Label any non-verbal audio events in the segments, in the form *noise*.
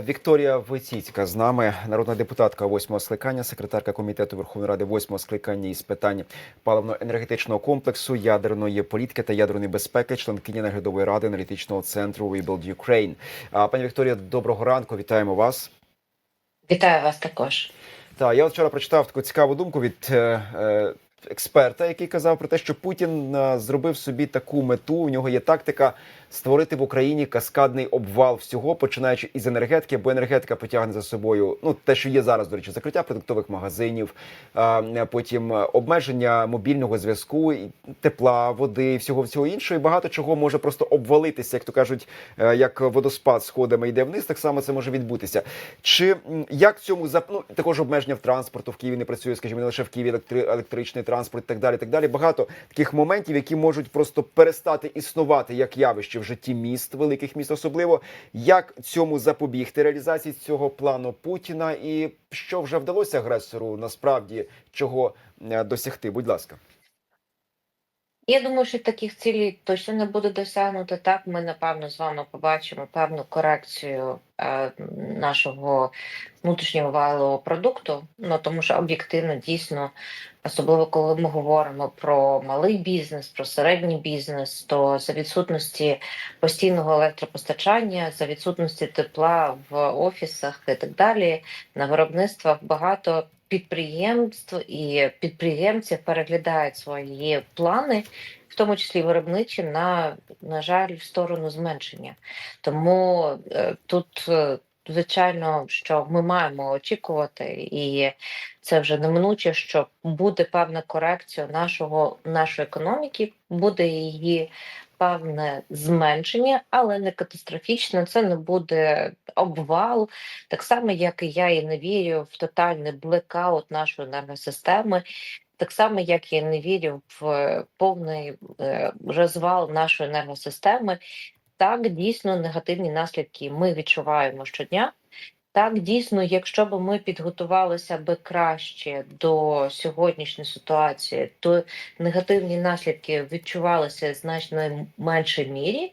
Вікторія Войціцька з нами, народна депутатка восьмого скликання, секретарка комітету Верховної Ради восьмого скликання із питань паливно-енергетичного комплексу, ядерної політики та ядерної безпеки, членкиня наглядової ради аналітичного центру Rebuild Ukraine. А, Пані Вікторія, доброго ранку. Вітаємо вас. Вітаю вас також. Так, я вчора прочитав таку цікаву думку від е, е, експерта, який казав про те, що Путін е, зробив собі таку мету. У нього є тактика створити в Україні каскадний обвал всього, починаючи із енергетики, бо енергетика потягне за собою ну те, що є зараз, до речі, закриття продуктових магазинів, е, потім обмеження мобільного зв'язку, тепла, води, всього всього іншого. І багато чого може просто обвалитися, як то кажуть, е, як водоспад сходами йде вниз. Так само це може відбутися. Чи як цьому ну, також обмеження в транспорту в Києві не працює, скажімо, не лише в Києві електри- електричний транспорт, і так далі. Так далі. Багато таких моментів, які можуть просто перестати існувати як явище в житті міст, великих міст, особливо як цьому запобігти реалізації цього плану Путіна, і що вже вдалося агресору насправді чого е, досягти? Будь ласка. Я думаю, що таких цілей точно не буде досягнуто. Так, ми напевно з вами побачимо певну корекцію е, нашого внутрішнього валового продукту. Ну тому що об'єктивно дійсно, особливо коли ми говоримо про малий бізнес, про середній бізнес, то за відсутності постійного електропостачання, за відсутності тепла в офісах і так далі, на виробництвах багато підприємств і підприємців переглядають свої плани, в тому числі виробничі, на, на жаль, в сторону зменшення. Тому е, тут, е, звичайно, що ми маємо очікувати, і це вже неминуче, що буде певна корекція нашого нашої економіки, буде її. Певне зменшення, але не катастрофічне. Це не буде обвал, так само, як і я і не вірю в тотальний блекаут нашої енергосистеми, так само, як я не вірю в повний е, розвал нашої енергосистеми. Так, дійсно, негативні наслідки ми відчуваємо щодня. Так, дійсно, якщо б ми підготувалися би краще до сьогоднішньої ситуації, то негативні наслідки відчувалися значно меншій мірі.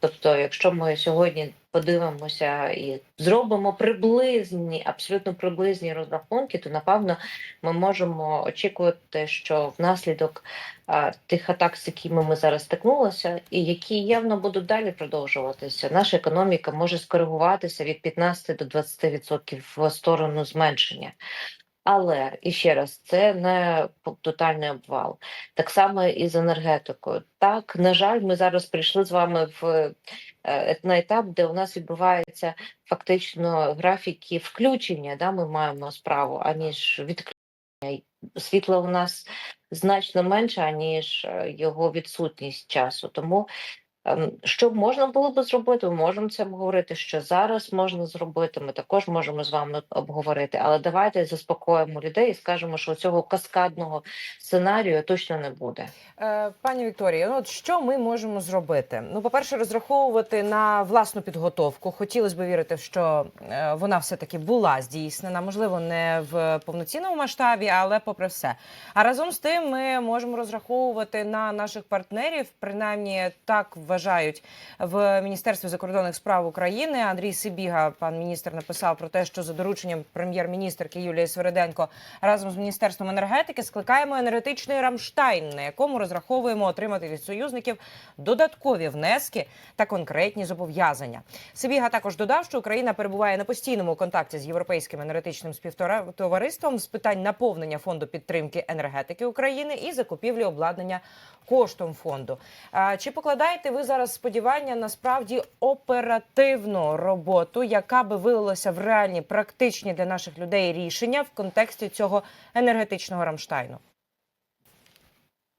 Тобто, якщо ми сьогодні подивимося і зробимо приблизні, абсолютно приблизні розрахунки, то напевно ми можемо очікувати, що внаслідок а, тих атак, з якими ми зараз стикнулися, і які явно будуть далі продовжуватися, наша економіка може скоригуватися від 15 до 20% в сторону зменшення. Але і ще раз, це не тотальний обвал. Так само і з енергетикою. Так, на жаль, ми зараз прийшли з вами в е, на етап, де у нас відбуваються фактично графіки включення. Да, ми маємо справу, аніж відключення. Світла у нас значно менше, аніж е, його відсутність часу. Тому Що можна було би зробити? Ми можемо це обговорити. Що зараз можна зробити? Ми також можемо з вами обговорити. Але давайте заспокоїмо людей і скажемо, що цього каскадного сценарію точно не буде. Е, Пані Вікторія, ну от що ми можемо зробити? Ну, по-перше, розраховувати на власну підготовку. Хотілося б вірити, що е, вона все-таки була здійснена, можливо, не в повноцінному масштабі, але попри все. А разом з тим, ми можемо розраховувати на наших партнерів, принаймні так вважають в Міністерстві закордонних справ України. Андрій Сибіга, пан міністр, написав про те, що за дорученням прем'єр-міністрки Юлії Свериденко разом з міністерством енергетики скликаємо енергетичний Рамштайн, на якому розраховуємо отримати від союзників додаткові внески та конкретні зобов'язання. Сибіга також додав, що Україна перебуває на постійному контакті з європейським енергетичним співтовариством з питань наповнення фонду підтримки енергетики України і закупівлі обладнання коштом фонду. Чи покладаєте ви зараз сподівання на справді оперативну роботу, яка би вилилася в реальні практичні для наших людей рішення в контексті цього енергетичного Рамштайну?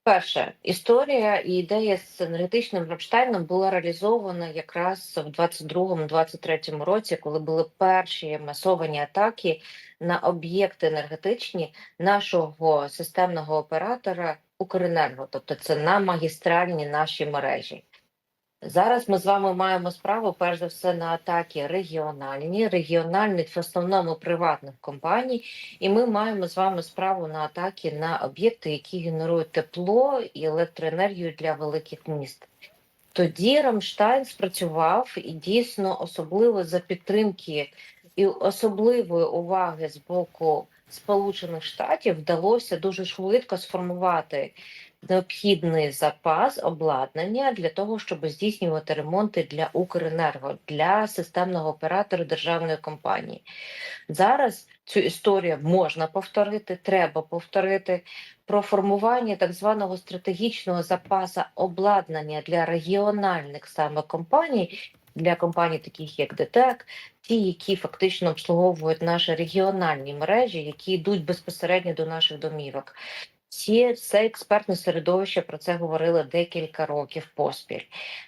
Перше, історія і ідея з енергетичним Рамштайном була реалізована якраз в 22-23 році, коли були перші масовані атаки на об'єкти енергетичні нашого системного оператора Укренерго, тобто це на магістральні наші мережі. Зараз ми з вами маємо справу перш за все на атаки регіональні, регіональні в основному приватних компаній, і ми маємо з вами справу на атаки на об'єкти, які генерують тепло і електроенергію для великих міст. Тоді Рамштайн спрацював і дійсно особливо за підтримки і особливої уваги з боку Сполучених Штатів вдалося дуже швидко сформувати необхідний запас обладнання для того, щоб здійснювати ремонти для Укренерго для системного оператора державної компанії. Зараз цю історію можна повторити, треба повторити про формування так званого стратегічного запасу обладнання для регіональних саме компаній, для компаній, таких як ДТЕК, ті, які фактично обслуговують наші регіональні мережі, які йдуть безпосередньо до наших домівок. Ці це експертне середовище про це говорило декілька років поспіль.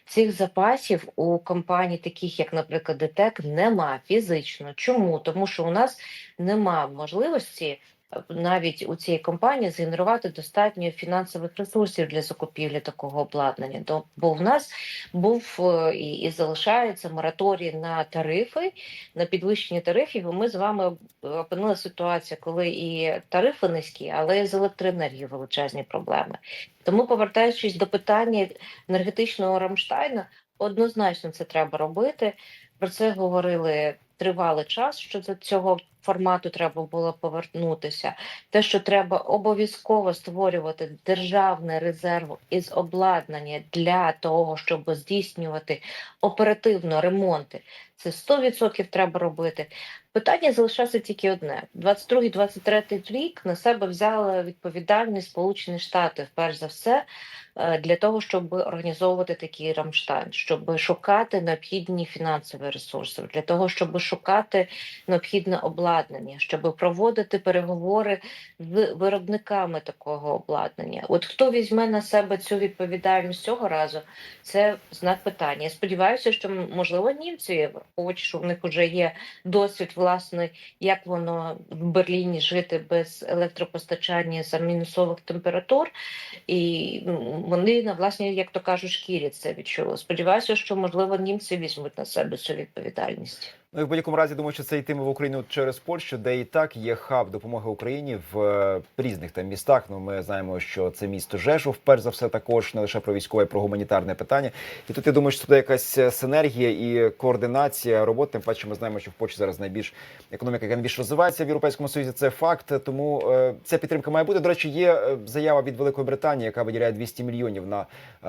Цих запасів у компаній, таких як, наприклад, ДТЕК, нема фізично. Чому? Тому що у нас нема можливості навіть у цій компанії згенерувати достатньо фінансових ресурсів для закупівлі такого обладнання. Бо в нас був е, і, і залишається мораторій на тарифи, на підвищення тарифів. І ми з вами опинила ситуація, коли і тарифи низькі, але з електроенергією величезні проблеми. Тому, повертаючись до питання енергетичного Рамштайна, однозначно це треба робити. Про це говорили тривалий час, що до цього формату треба було повернутися. Те, що треба обов'язково створювати державний резерв із обладнання для того, щоб здійснювати оперативно ремонти. Це 100% треба робити. Питання залишається тільки одне: 22-23 рік на себе взяли відповідальність Сполучені Штати, перш за все, для того, щоб організовувати такий Рамштайн, щоб шукати необхідні фінансові ресурси, для того, щоб шукати необхідне обладнання, щоб проводити переговори з виробниками такого обладнання. От хто візьме на себе цю відповідальність цього разу, це знак питання. Я сподіваюся, що можливо німці, враховуючи, що в них вже є досвід власне, як воно в Берліні жити без електропостачання за мінусових температур, і вони на власній, як то кажуть, шкірі це відчули. Сподіваюся, що можливо німці візьмуть на себе цю відповідальність. Ну і в будь-якому разі думаю, що це йтиме в Україну через Польщу, де і так є хаб допомоги Україні в е, різних там містах. Ну ми знаємо, що це місто Жешов, перш за все, також не лише про військове, про гуманітарне питання. І тут я думаю, що це якась е, синергія і координація роботи. Тим паче, ми знаємо, що в Польщі зараз найбільш економіка, яка найбільш розвивається в європейському союзі. Це факт. Тому е, ця підтримка має бути. До речі, є е, заява від Великої Британії, яка виділяє 200 мільйонів на е,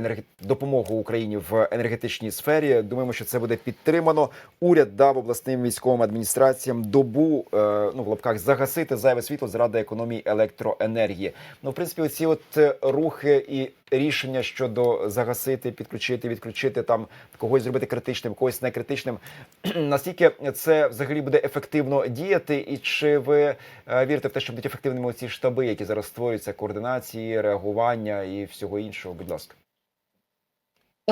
енерге- допомогу Україні в енергетичній сфері. Думаємо, що це буде підтримано. Уряд дав обласним військовим адміністраціям добу е, ну в лапках загасити зайве світло заради економії електроенергії. Ну, в принципі, оці от е, рухи і рішення щодо загасити, підключити, відключити там когось зробити критичним, когось некритичним. *clears throat* Наскільки це взагалі буде ефективно діяти, і чи ви е, вірите в те, що будуть ефективними ці штаби, які зараз створюються, координації, реагування і всього іншого? Будь ласка.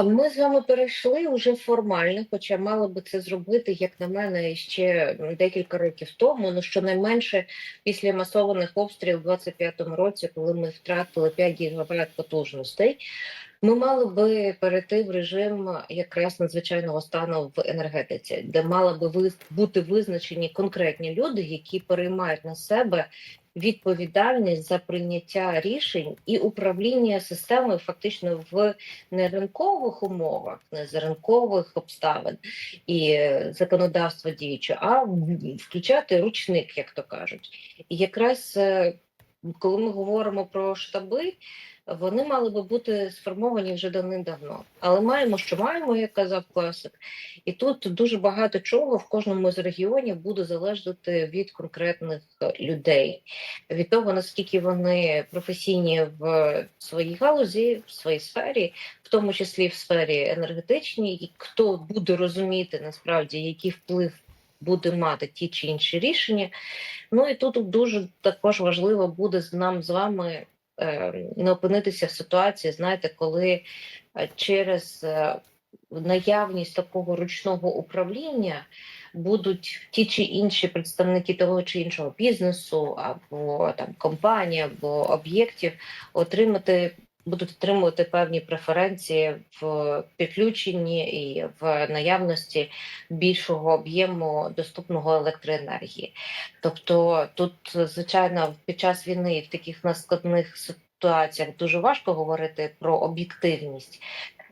Ми з вами перейшли вже формально, хоча мали би це зробити, як на мене, ще декілька років тому. Ну щонайменше після масованих обстрілів у 25-му році, коли ми втратили 5 гігават потужностей, ми мали би перейти в режим якраз надзвичайного стану в енергетиці, де мали би бути визначені конкретні люди, які переймають на себе відповідальність за прийняття рішень і управління системою фактично в не ринкових умовах, не за ринкових обставин і е, законодавства діюче, а включати ручник, як то кажуть. І якраз е, коли ми говоримо про штаби, вони мали би бути сформовані вже давним-давно. Але маємо, що маємо, як казав класик. І тут дуже багато чого в кожному з регіонів буде залежати від конкретних людей, від того наскільки вони професійні в своїй галузі, в своїй сфері, в тому числі в сфері енергетичній, і хто буде розуміти насправді, який вплив буде мати ті чи інші рішення. Ну і тут дуже також важливо буде з нам з вами не опинитися в ситуації, знаєте, коли е, через е, наявність такого ручного управління будуть ті чи інші представники того чи іншого бізнесу або там компанії, або об'єктів отримати. Будуть отримувати певні преференції в підключенні і в наявності більшого об'єму доступного електроенергії. Тобто, тут, звичайно, під час війни в таких надскладних ситуаціях дуже важко говорити про об'єктивність.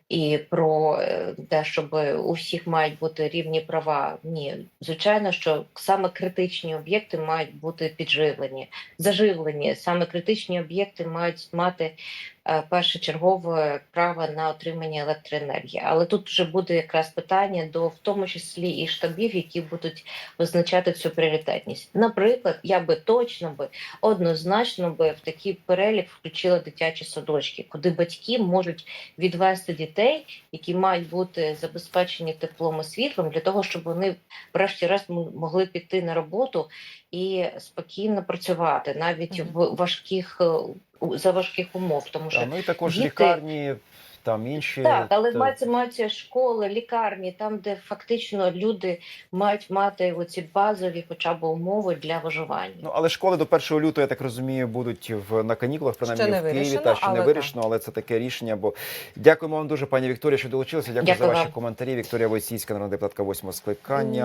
і про е, те, щоб у всіх мають бути рівні права. Ні, звичайно, що саме критичні об'єкти мають бути підживлені, заживлені. Саме критичні об'єкти мають мати першочергове право на отримання електроенергії. Але тут вже буде якраз питання до в тому числі і штабів, які будуть визначати цю пріоритетність. Наприклад, я би точно би однозначно би в такий перелік включила дитячі садочки, куди батьки можуть відвести дітей, які мають бути забезпечені теплом і світлом, для того, щоб вони, врешті-решт, могли піти на роботу і спокійно працювати, навіть в важких е, за важких умов, тому що ну і також діти- лікарні, там інші так, але та- мається мається школи, лікарні, там, де фактично люди мають мати оці базові, хоча б умови для виживання. Ну але школи до 1 лютого, я так розумію, будуть в на канікулах, принаймні Ще не в Києві. вирішено, Та ще не вирішено, але це таке рішення. Бо дякуємо вам дуже, пані Вікторія, що долучилися. Дякую, Дякую за ваші вам. коментарі. Вікторія Войціцька, народна депутатка восьмого скликання.